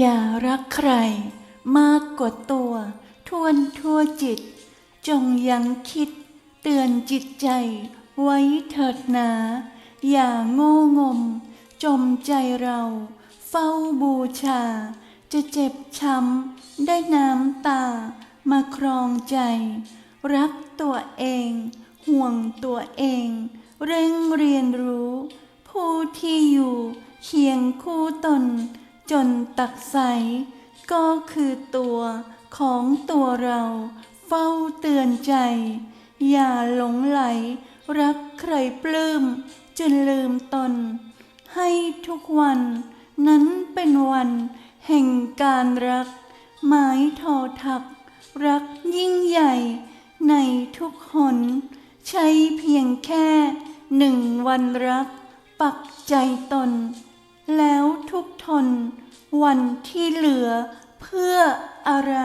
อย่ารักใคร มากกว่าตัว ทวนทั่วจิต จงยังคิด เตือนจิตใจ ไว้เถิดหนา อย่าโง่งม จมใจเรา เฝ้าบูชา จะเจ็บช้ำ ได้น้ำตา มาครองใจ รักตัวเอง ห่วงตัวเอง เร่งเรียนรู้ ผู้ที่อยู่เคียงคู่ตน จนตักใส ก็คือตัวของตัวเราเฝ้าเตือนใจ อย่าหลงไหล รักใครปลื้มจนลืมตน ให้ทุกวันนั้นเป็นวันแห่งการรัก หมายทอทัก รักยิ่งใหญ่ ในทุกหน ใช้เพียงแค่หนึ่งวันรัก ปักใจตน แล้วทุกทน วันที่เหลือเพื่ออะไร